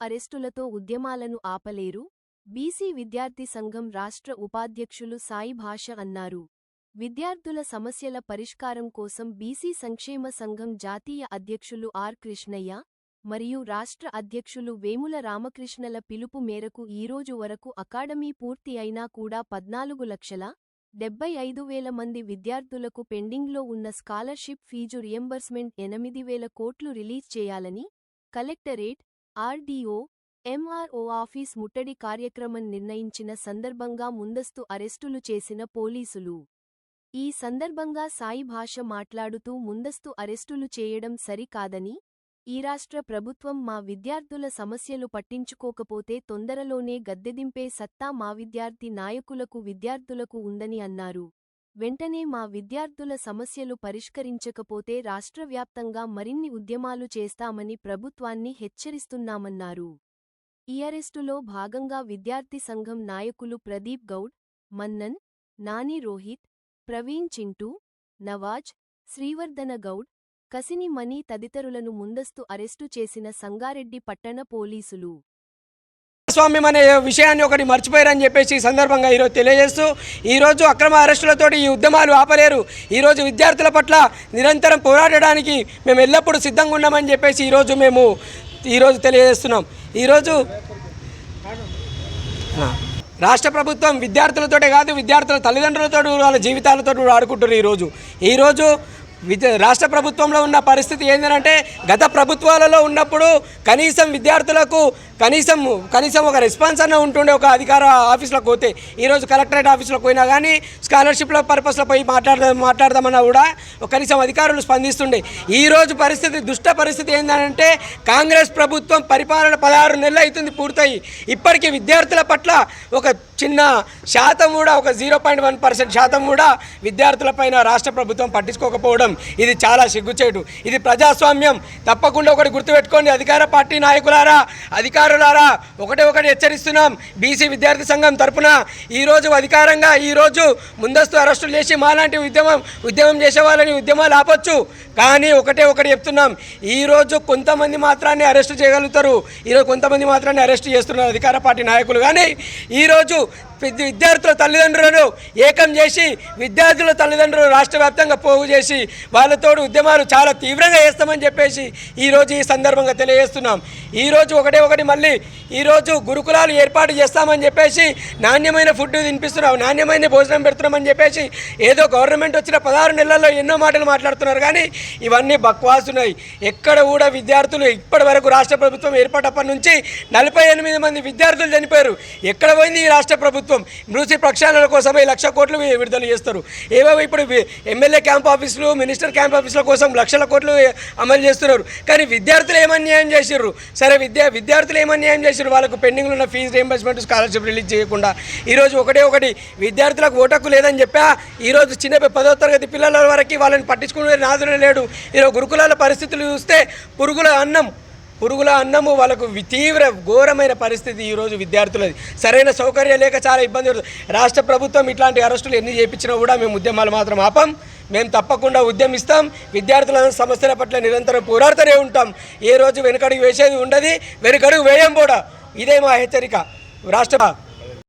అరెస్టులతో ఉద్యమాలను ఆపలేరు? బీసీ విద్యార్థి సంఘం రాష్ట్ర ఉపాధ్యక్షులు సాయి భాష అన్నారు. విద్యార్థుల సమస్యల పరిష్కారం కోసం బీసీ సంక్షేమ సంఘం జాతీయ అధ్యక్షులు ఆర్ కృష్ణయ్య మరియు రాష్ట్ర అధ్యక్షులు వేముల రామకృష్ణల పిలుపు మేరకు ఈరోజు వరకు అకాడమీ పూర్తి అయినా కూడా పద్నాలుగు లక్షల డెబ్బై ఐదు వేల మంది విద్యార్థులకు పెండింగ్లో ఉన్న స్కాలర్షిప్ ఫీజు రియంబర్స్మెంట్ ఎనిమిది వేల కోట్లు రిలీజ్ చేయాలని కలెక్టరేట్ ఆర్డీఓ ఎంఆర్ఓ ఆఫీస్ ముట్టడి కార్యక్రమం నిర్ణయించిన సందర్భంగా ముందస్తు అరెస్టులు చేసిన పోలీసులు. ఈ సందర్భంగా సాయి భాష మాట్లాడుతూ ముందస్తు అరెస్టులు చేయడం సరికాదని ఈ రాష్ట్ర ప్రభుత్వం మా విద్యార్థుల సమస్యలు పట్టించుకోకపోతే తొందరలోనే గద్దెదింపే సత్తా మా విద్యార్థి నాయకులకు విద్యార్థులకు ఉందని అన్నారు. వెంటనే మా విద్యార్థుల సమస్యలు పరిష్కరించకపోతే రాష్ట్రవ్యాప్తంగా మరిన్ని ఉద్యమాలు చేస్తామని ప్రభుత్వాన్ని హెచ్చరిస్తున్నామన్నారు. ఈ అరెస్టులో భాగంగా విద్యార్థి సంఘం నాయకులు ప్రదీప్ గౌడ్ మన్నన్ నాని రోహిత్ ప్రవీణ్ చింటూ నవాజ్ శ్రీవర్ధన గౌడ్ కసిని మనీ తదితరులను ముందస్తు అరెస్టు చేసిన సంగారెడ్డి పట్టణ పోలీసులు. స్వామ్యం అనే విషయాన్ని ఒకటి మర్చిపోయారని చెప్పేసి ఈ సందర్భంగా ఈరోజు తెలియజేస్తూ ఈరోజు అక్రమ అరెస్టులతోటి ఈ ఉద్యమాలు ఆపలేరు. ఈరోజు విద్యార్థుల పట్ల నిరంతరం పోరాడడానికి మేము ఎల్లప్పుడూ సిద్ధంగా ఉన్నామని చెప్పేసి ఈరోజు మేము ఈరోజు తెలియజేస్తున్నాం. ఈరోజు రాష్ట్ర ప్రభుత్వం విద్యార్థులతోటే కాదు విద్యార్థుల తల్లిదండ్రులతో వాళ్ళ జీవితాలతో ఆడుకుంటున్నారు ఈరోజు ఈరోజు విద్య రాష్ట్ర ప్రభుత్వంలో ఉన్న పరిస్థితి ఏంటంటే గత ప్రభుత్వాలలో ఉన్నప్పుడు కనీసం విద్యార్థులకు కనీసం కనీసం ఒక రెస్పాన్స్ అన్న ఉంటుండే ఒక అధికార ఆఫీసులకు పోతే ఈరోజు కలెక్టరేట్ ఆఫీసులకు పోయినా కానీ స్కాలర్షిప్ల పర్పస్లో పోయి మాట్లాడదాం మాట్లాడదామన్నా కూడా కనీసం అధికారులు స్పందిస్తుండే. ఈరోజు పరిస్థితి దుష్ట పరిస్థితి ఏంటంటే కాంగ్రెస్ ప్రభుత్వం పరిపాలన పదహారు నెలలు అవుతుంది పూర్తయి. ఇప్పటికీ విద్యార్థుల పట్ల ఒక చిన్న శాతం కూడా ఒక జీరో పాయింట్ వన్ పర్సెంట్ శాతం కూడా విద్యార్థులపైన రాష్ట్ర ప్రభుత్వం పట్టించుకోకపోవడం ఇది చాలా సిగ్గుచేటు. ఇది ప్రజాస్వామ్యం. తప్పకుండా ఒకటి గుర్తుపెట్టుకోండి అధికార పార్టీ నాయకులారా అధికారులారా. ఒకటే ఒకటి హెచ్చరిస్తున్నాం. బీసీ విద్యార్థి సంఘం తరపున ఈరోజు అధికారంగా ఈరోజు ముందస్తు అరెస్టులు చేసి మాలాంటి ఉద్యమం ఉద్యమం చేసే వాళ్ళని ఉద్యమాలు ఆపొచ్చు. కానీ ఒకటే ఒకటి చెప్తున్నాం. ఈరోజు కొంతమంది మాత్రాన్ని అరెస్టు చేయగలుగుతారు. ఈరోజు కొంతమంది మాత్రాన్ని అరెస్టు చేస్తున్నారు అధికార పార్టీ నాయకులు. కానీ ఈరోజు విద్యార్థుల తల్లిదండ్రులను ఏకం చేసి విద్యార్థుల తల్లిదండ్రులు రాష్ట్ర వ్యాప్తంగా పోగు చేసి వాళ్ళతోడు ఉద్యమాలు చాలా తీవ్రంగా చేస్తామని చెప్పేసి ఈరోజు ఈ సందర్భంగా తెలియజేస్తున్నాం. ఈరోజు ఒకటే ఒకటి మళ్ళీ ఈరోజు గురుకులాలు ఏర్పాటు చేస్తామని చెప్పేసి నాణ్యమైన ఫుడ్ తినిపిస్తున్నాం నాణ్యమైన భోజనం పెడుతున్నామని చెప్పేసి ఏదో గవర్నమెంట్ వచ్చిన పదహారు నెలల్లో ఎన్నో మాటలు మాట్లాడుతున్నారు. కానీ ఇవన్నీ బక్వాసున్నాయి ఎక్కడ కూడా విద్యార్థులు ఇప్పటి వరకు రాష్ట్ర ప్రభుత్వం ఏర్పడప్పటి నుంచి నలభై ఎనిమిది మంది విద్యార్థులు చనిపోయారు. ఎక్కడ పోయింది ఈ రాష్ట్ర ప్రభుత్వం? మృతి ప్రక్షాళన కోసమే లక్ష కోట్లు విడుదల చేస్తారు. ఏవో ఇప్పుడు ఎమ్మెల్యే క్యాంప్ ఆఫీసులు మినిస్టర్ క్యాంప్ ఆఫీసుల కోసం లక్షల కోట్లు అమలు చేస్తున్నారు. కానీ విద్యార్థులు ఏమన్యాయం చేసిర్రు? సరే విద్యా విద్యార్థులు ఏమన్యాయం చేసిర్రు? వాళ్ళకు పెండింగ్లో ఉన్న ఫీజు రీఎంబర్స్మెంట్ స్కాలర్షిప్ రిలీజ్ చేయకుండా ఈరోజు ఒకటే ఒకటి విద్యార్థులకు ఓటకు లేదని చెప్పా. ఈరోజు చిన్న పదో తరగతి పిల్లల వరకు వాళ్ళని పట్టించుకునే నాదులు లేడు. ఈరోజు గురుకులాల పరిస్థితులు చూస్తే పురుగుల అన్నం పురుగుల అన్నము వాళ్ళకు తీవ్ర ఘోరమైన పరిస్థితి ఈరోజు విద్యార్థులది. సరైన సౌకర్యం లేక చాలా ఇబ్బంది పడుతుంది. రాష్ట్ర ప్రభుత్వం ఇట్లాంటి అరెస్టులు ఎన్ని చేయించినా కూడా మేము ఉద్యమాలు మాత్రం ఆపం. మేము తప్పకుండా ఉద్యమిస్తాం. విద్యార్థుల సమస్యల పట్ల నిరంతరం పోరాడుతూనే ఉంటాం. ఏ రోజు వెనుకడుగు వేసేది ఉండదు. వెనుకడుగు వేయం కూడా. ఇదే మా హెచ్చరిక. రాష్ట్ర